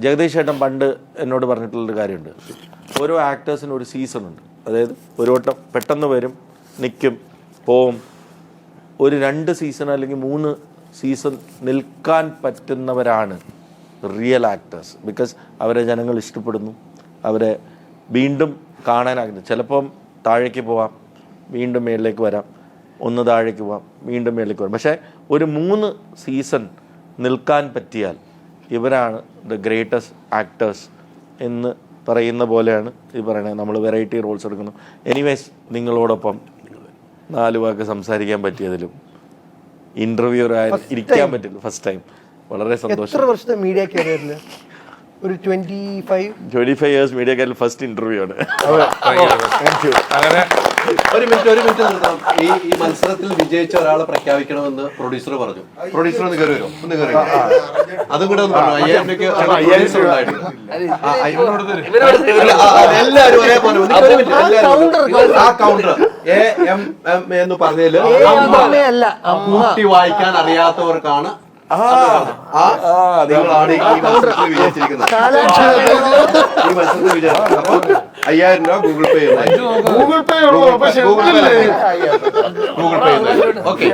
ജഗദീഷ് ചേട്ടൻ പണ്ട് എന്നോട് പറഞ്ഞിട്ടുള്ളൊരു കാര്യമുണ്ട്. ഓരോ ആക്ടേഴ്സിനും ഒരു സീസൺ ഉണ്ട്. അതായത് ഒരു വട്ടം പെട്ടെന്ന് വരും നിൽക്കും പോവും. ഒരു രണ്ട് സീസൺ അല്ലെങ്കിൽ മൂന്ന് സീസൺ നിൽക്കാൻ പറ്റുന്നവരാണ് റിയൽ ആക്ടേഴ്സ് ബിക്കോസ് അവരെ ജനങ്ങൾ ഇഷ്ടപ്പെടുന്നു. അവരെ വീണ്ടും കാണാനാകുന്നു. ചിലപ്പം താഴേക്ക് പോവാം വീണ്ടും മേളിലേക്ക് വരാം. ഒന്ന് താഴേക്ക് പോവാം വീണ്ടും മേളിലേക്ക് വരാം. പക്ഷേ ഒരു മൂന്ന് സീസൺ നിൽക്കാൻ പറ്റിയാൽ ഇവരാണ് ദ ഗ്രേറ്റസ്റ്റ് ആക്ടേഴ്സ് എന്ന് പറയുന്ന പോലെയാണ് ഈ പറയുന്നത് നമ്മൾ വെറൈറ്റി റോൾസ് എടുക്കുന്നു. എനിവേസ് നിങ്ങളോടൊപ്പം നാല് വാക്ക് സംസാരിക്കാൻ പറ്റിയതിലും ഇന്റർവ്യൂ ഇരിക്കാൻ പറ്റില്ല ഫസ്റ്റ് ടൈം വളരെ സന്തോഷം. എത്ര വർഷത്തെ മീഡിയ കരിയറിൽ ഒരു twenty five twenty five years first interview ആണ്. അങ്ങനെ ഒരു മിനിറ്റ് ഒരു മിനിറ്റ് നിർത്താം ഈ ഈ മത്സരത്തിൽ വിജയിച്ച ഒരാളെ പ്രഖ്യാപിക്കണമെന്ന് പ്രൊഡ്യൂസർ പറഞ്ഞു. പ്രൊഡ്യൂസർ ഒന്ന് കയറി വരും. ഒന്ന് കയറി. അതും കൂടെ ഒന്ന് പറഞ്ഞു. അയ്യായിരം രൂപയ്ക്ക് എല്ലാവരും ഒരേപോലെ ഒന്ന് ഒരു മിനിറ്റ്, എല്ലാവരും. ആ കൗണ്ടർ എ എം എം എന്ന് പറഞ്ഞതിൽ കൂട്ടി വായിക്കാൻ അറിയാത്തവർക്കാണ് നിങ്ങളാണ് ഈ മത്സരത്തിൽ വിജയിച്ചിരിക്കുന്നത് ഈ മത്സരത്തിൽ വിജയിച്ചത് അപ്പൊ അയ്യായിരം രൂപ Google Pay Google Pay Google Pay Google Pay okay